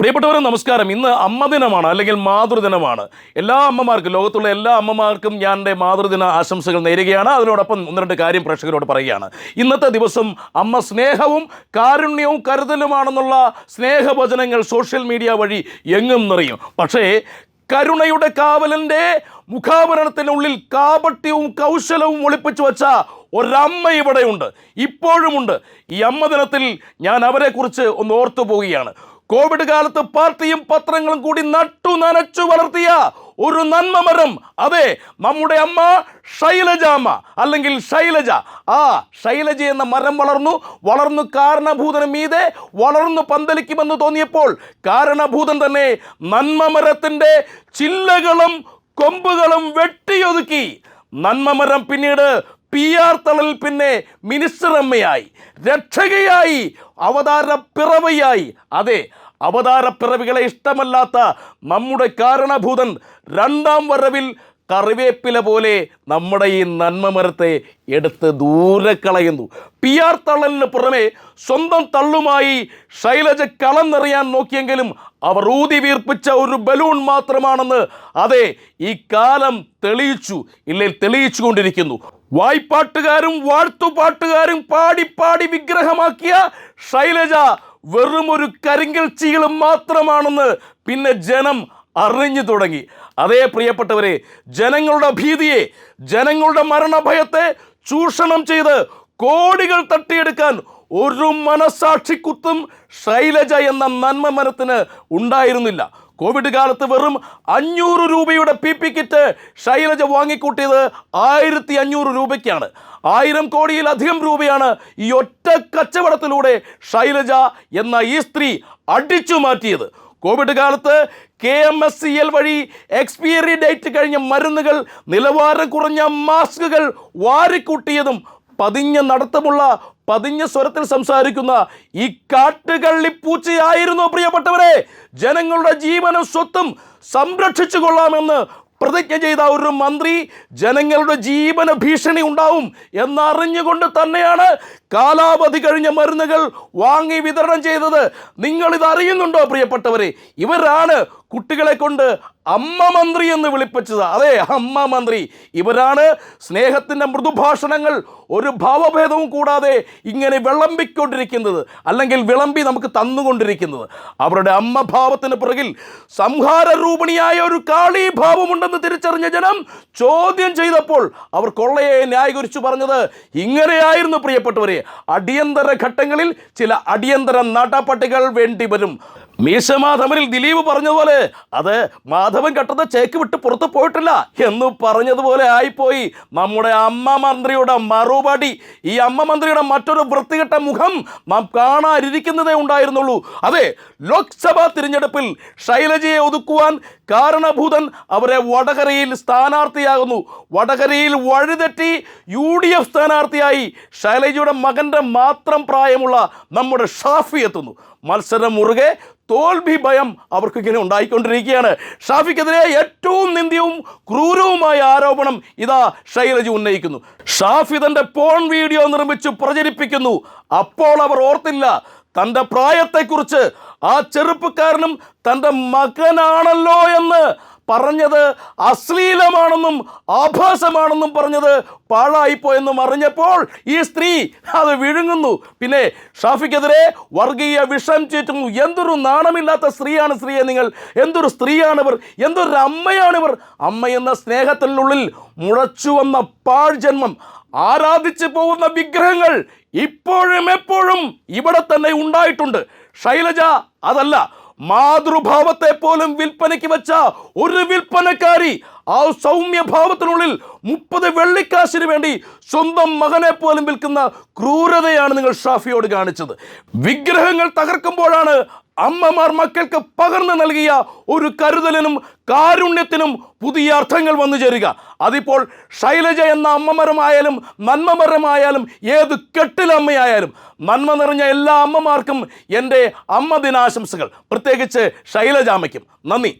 പ്രിയപ്പെട്ടവരെ നമസ്കാരം. ഇന്ന് അമ്മ ദിനമാണ് അല്ലെങ്കിൽ മാതൃദിനമാണ്. എല്ലാ അമ്മമാർക്കും ലോകത്തുള്ള എല്ലാ അമ്മമാർക്കും ഞാൻ എന്റെ മാതൃദിന ആശംസകൾ നേരുകയാണ്. അതിനോടൊപ്പം ഒന്ന് രണ്ട് കാര്യം പ്രേക്ഷകരോട് പറയുകയാണ്. ഇന്നത്തെ ദിവസം അമ്മ സ്നേഹവും കാരുണ്യവും കരുതലുമാണെന്നുള്ള സ്നേഹവചനങ്ങൾ സോഷ്യൽ മീഡിയ വഴി എങ്ങും നിറയും. പക്ഷേ കരുണയുടെ കാവലന്റെ മുഖാവരണത്തിനുള്ളിൽ കാപട്യവും കൗശലവും ഒളിപ്പിച്ചു വച്ച ഒരമ്മ ഇവിടെയുണ്ട്. ഇപ്പോഴുമുണ്ട്. ഈ അമ്മ ദിനത്തിൽ ഞാൻ അവരെക്കുറിച്ച് ഒന്ന് ഓർത്തു പോവുകയാണ് കോവിഡ് കാലത്ത് പാർട്ടിയും പത്രങ്ങളും കൂടി നട്ടു നനച്ചു വളർത്തിയ ഒരു നന്മ മരം. അതെ നമ്മുടെ അമ്മ ശൈലജാമ്മ അല്ലെങ്കിൽ ശൈലജ. ആ ശൈലജ എന്ന മരം വളർന്നു. വളർന്നു കാരണഭൂതന് മീതെ വളർന്നു പന്തലിക്കുമെന്ന് തോന്നിയപ്പോൾ കാരണഭൂതൻ തന്നെ നന്മ മരത്തിന്റെ ചില്ലകളും കൊമ്പുകളും വെട്ടിയൊതുക്കി. നന്മ മരം പിന്നീട് പി ആർ തളൽ പിന്നെ മിനിസ്റ്റർ അമ്മയായി. രക്ഷകയായി. അവതാര പിറവയായി. അതെ അവതാര പിറവികളെ ഇഷ്ടമല്ലാത്ത നമ്മുടെ കാരണഭൂതൻ രണ്ടാം വരവിൽ കറിവേപ്പില പോലെ നമ്മുടെ ഈ നന്മ മരത്തെ എടുത്ത് ദൂരെ കളയുന്നു. പി ആർ തള്ളലിന് പുറമെ സ്വന്തം തള്ളുമായി ശൈലജ കളം നിറയാൻ നോക്കിയെങ്കിലും അവർ ഊതി വീർപ്പിച്ച ഒരു ബലൂൺ മാത്രമാണെന്ന് അതെ ഈ കാലം തെളിയിച്ചു ഇല്ലെങ്കിൽ തെളിയിച്ചു കൊണ്ടിരിക്കുന്നു. വായ്പാട്ടുകാരും വാഴ്ത്തുപാട്ടുകാരും പാടി പാടി വിഗ്രഹമാക്കിയ ശൈലജ വെറും ഒരു കരിങ്കൽ ചീളും മാത്രമാണെന്ന് പിന്നെ ജനം അറിഞ്ഞു തുടങ്ങി. അതേ പ്രിയപ്പെട്ടവരെ ജനങ്ങളുടെ ഭീതിയെ ജനങ്ങളുടെ മരണഭയത്തെ ചൂഷണം ചെയ്ത് കോടികൾ തട്ടിയെടുക്കാൻ ഒരു മനസാക്ഷിക്കുത്തും ശൈലജ എന്ന നന്മ മരത്തിന് ഉണ്ടായിരുന്നില്ല. കോവിഡ് കാലത്ത് വെറും അഞ്ഞൂറ് രൂപയുടെ പി പി കിറ്റ് ശൈലജ വാങ്ങിക്കൂട്ടിയത് ആയിരത്തി അഞ്ഞൂറ് രൂപയ്ക്കാണ്. ആയിരം കോടിയിലധികം രൂപയാണ് ഈ ഒറ്റ കച്ചവടത്തിലൂടെ ശൈലജ എന്ന ഈ സ്ത്രീ അടിച്ചു മാറ്റിയത്. കോവിഡ് കാലത്ത് K M S C L വഴി എക്സ്പയറി ഡേറ്റ് കഴിഞ്ഞ മരുന്നുകൾ നിലവാരം കുറഞ്ഞ മാസ്കുകൾ വാരിക്കൂട്ടിയതും പതിഞ്ഞ നടത്തമുള്ള പതിഞ്ഞ സ്വരത്തിൽ സംസാരിക്കുന്ന ഈ കാട്ടുകള്ളിപ്പൂച്ചയായിരുന്നു പ്രിയപ്പെട്ടവരെ. ജനങ്ങളുടെ ജീവനും സ്വത്തും സംരക്ഷിച്ചു കൊള്ളാമെന്ന് പ്രതിജ്ഞ ചെയ്ത ഒരു മന്ത്രി ജനങ്ങളുടെ ജീവന ഭീഷണി ഉണ്ടാവും എന്നറിഞ്ഞുകൊണ്ട് തന്നെയാണ് കാലാവധി കഴിഞ്ഞ മരുന്നുകൾ വാങ്ങി വിതരണം ചെയ്തത്. അറിയുന്നുണ്ടോ പ്രിയപ്പെട്ടവരെ? ഇവരാണ് കുട്ടികളെ കൊണ്ട് അമ്മ മന്ത്രി എന്ന് വിളിപ്പിച്ചത്. അതെ അമ്മ മന്ത്രി. ഇവരാണ് സ്നേഹത്തിന്റെ മൃദുഭാഷണങ്ങൾ ഒരു ഭാവഭേദവും കൂടാതെ ഇങ്ങനെ വിളമ്പിക്കൊണ്ടിരിക്കുന്നത്. അല്ലെങ്കിൽ വിളമ്പി നമുക്ക് തന്നുകൊണ്ടിരിക്കുന്നത്. അവരുടെ അമ്മ ഭാവത്തിന് പുറകിൽ സംഹാരരൂപിണിയായ ഒരു കാളീഭാവമുണ്ടെന്ന് തിരിച്ചറിഞ്ഞ ജനം ചോദ്യം ചെയ്തപ്പോൾ അവർ കൊള്ളയെ ന്യായീകരിച്ചു പറഞ്ഞത് ഇങ്ങനെയായിരുന്നു പ്രിയപ്പെട്ടവരെ. അടിയന്തര ഘട്ടങ്ങളിൽ ചില അടിയന്തര നാട്ടാപ്പട്ടികൾ വേണ്ടി വരും. മീശമാധവനിൽ ദിലീപ് പറഞ്ഞതുപോലെ അത് മാധവൻ കട്ടത് ചേക്ക് വിട്ട് പുറത്ത് പോയിട്ടില്ല എന്ന് പറഞ്ഞതുപോലെ ആയിപ്പോയി. നമ്മുടെ അമ്മ മന്ത്രിയുടെ മറുപടി ഈ അമ്മ മന്ത്രിയുടെ മറ്റൊരു വൃത്തികെട്ട മുഖം നാം കാണാനിരിക്കുന്നതേ ഉണ്ടായിരുന്നുള്ളൂ. അതെ ലോക്സഭാ തിരഞ്ഞെടുപ്പിൽ ശൈലജയെ ഒതുക്കുവാൻ കാരണഭൂതൻ അവരെ വടകരയിൽ സ്ഥാനാർത്ഥിയാകുന്നു. വടകരയിൽ വഴിതെറ്റി യു ഡി എഫ് സ്ഥാനാർത്ഥിയായി ശൈലജയുടെ മകന്റെ മാത്രം പ്രായമുള്ള നമ്മുടെ ഷാഫി എത്തുന്നു. മത്സരം മുറുകെ തോൽവി ഭയം അവർക്ക് ഇങ്ങനെ ഉണ്ടായിക്കൊണ്ടിരിക്കുകയാണ്. ഷാഫിക്കെതിരെ ഏറ്റവും നിന്ദ്യവും ക്രൂരവുമായ ആരോപണം ഇതാ ഷൈലജ് ഉന്നയിക്കുന്നു. ഷാഫി തന്റെ പോൺ വീഡിയോ നിർമ്മിച്ച് പ്രചരിപ്പിക്കുന്നു. അപ്പോൾ അവർ ഓർത്തില്ല തന്റെ പ്രായത്തെക്കുറിച്ച് ആ ചെറുപ്പക്കാരനും തന്റെ മകനാണല്ലോ എന്ന് പറഞ്ഞത് അശ്ലീലമാണെന്നും ആഭാസമാണെന്നും പറഞ്ഞത് പാഴായിപ്പോയെന്നും അറിഞ്ഞപ്പോൾ ഈ സ്ത്രീ അത് വിഴുങ്ങുന്നു. പിന്നെ ഷാഫിക്കെതിരെ വർഗീയ വിഷം ചീറ്റുന്നു. എന്തൊരു നാണമില്ലാത്ത സ്ത്രീയാണ് സ്ത്രീയെ നിങ്ങൾ. എന്തൊരു സ്ത്രീയാണിവർ. എന്തൊരു അമ്മയാണിവർ. അമ്മ എന്ന സ്നേഹത്തിനുള്ളിൽ മുളച്ചു വന്ന പാഴ്ജന്മം ആരാധിച്ചു പോകുന്ന വിഗ്രഹങ്ങൾ ഇപ്പോഴും എപ്പോഴും ഇവിടെ തന്നെ ഉണ്ടായിട്ടുണ്ട്. ശൈലജ അതല്ല മാതൃഭാവത്തെ പോലും വിൽപ്പനയ്ക്ക് വെച്ച ഒരു വിൽപ്പനക്കാരി ആ സൗമ്യഭാവത്തിനുള്ളിൽ മുപ്പത് വെള്ളിക്കാശിന് വേണ്ടി സ്വന്തം മകനെ പോലും വിൽക്കുന്ന ക്രൂരതയാണ് നിങ്ങൾ ഷാഫിയോട് കാണിച്ചത്. വിഗ്രഹങ്ങൾ തകർക്കുമ്പോഴാണ് അമ്മമാർ മക്കൾക്ക് പകർന്നു നൽകിയ ഒരു കരുതലിനും കാരുണ്യത്തിനും പുതിയ അർത്ഥങ്ങൾ വന്നു ചേരുക. അതിപ്പോൾ ശൈലജ എന്ന അമ്മമരമായാലും നന്മമരമായാലും ഏത് കെട്ടിലമ്മയായാലും നന്മ നിറഞ്ഞ എല്ലാ അമ്മമാർക്കും എന്റെ അമ്മ ദിനാശംസകൾ. പ്രത്യേകിച്ച് ശൈലജാമയ്ക്കും നന്ദി.